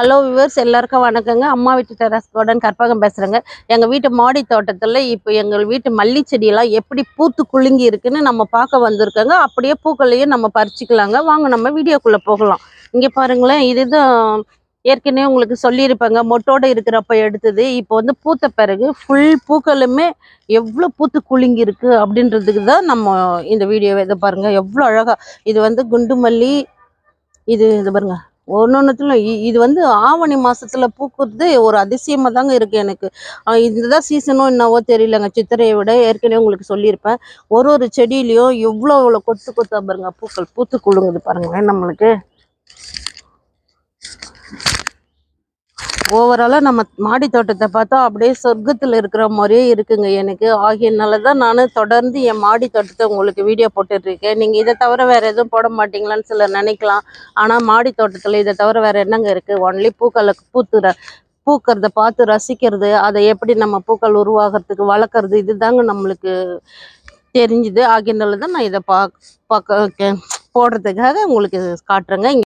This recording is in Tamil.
ஹலோ விவர்ஸ் எல்லாருக்கும் வணக்கங்க. அம்மா வீட்டு டெரஸ் கார்டன் கற்பகம் பேசுகிறேங்க எங்கள் வீட்டு மாடி தோட்டத்தில் இப்போ எங்கள் வீட்டு மல்லி செடியெல்லாம் எப்படி பூத்து குலுங்கி இருக்குன்னு நம்ம பார்க்க வந்திருக்கோங்க. அப்படியே பூக்களையும் நம்ம பறிச்சுக்கலாங்க. வாங்க நம்ம வீடியோக்குள்ளே போகலாம். இங்கே பாருங்களேன் இதுதான் ஏற்கனவே உங்களுக்கு சொல்லியிருப்பாங்க. மொட்டோட இருக்கிறப்ப எடுத்தது. இப்போ வந்து பூத்த பிறகு ஃபுல் பூக்களுமே எவ்வளோ பூத்து குலுங்கி இருக்கு அப்படின்றதுக்கு தான் நம்ம இந்த வீடியோவை இதை பாருங்கள் எவ்வளோ அழகாக இது வந்து குண்டு மல்லி இது இது ஒன்று இது வந்து ஆவணி மாதத்தில் பூக்குறது ஒரு அதிசயமாக தாங்க இருக்குது எனக்கு. இதுதான் சீசனோ என்னவோ தெரியலங்க. சித்திரையை விட ஏற்கனவே உங்களுக்கு சொல்லியிருப்பேன். ஒரு ஒரு செடியிலையும் எவ்வளோ எவ்வளோ கொத்து கொத்தா பாருங்க பூக்கள் பூத்து குலுங்குது பாருங்களேன் நம்மளுக்கு. ஓவராலாக நம்ம மாடி தோட்டத்தை பார்த்தா அப்படியே சொர்க்கத்தில் இருக்கிற மாதிரியே இருக்குங்க எனக்கு. ஆகியனால தான் நான் தொடர்ந்து என் மாடி தோட்டத்தை உங்களுக்கு வீடியோ போட்டுட்ருக்கேன். நீங்கள் இதை தவிர வேறு எதுவும் போட மாட்டீங்களான்னு சிலர் நினைக்கலாம். ஆனால் மாடி தோட்டத்தில் இதை தவிர வேறு என்னங்க இருக்குது ஒன்லி பூக்களை பூத்துற பூக்கிறத பார்த்து ரசிக்கிறது அதை எப்படி நம்ம பூக்கள் உருவாகிறதுக்கு வளர்க்குறது இதுதாங்க நம்மளுக்கு தெரிஞ்சுது. ஆகியனால தான் நான் இதை பா பார்க்க போடுறதுக்காக உங்களுக்கு காட்டுறேங்க.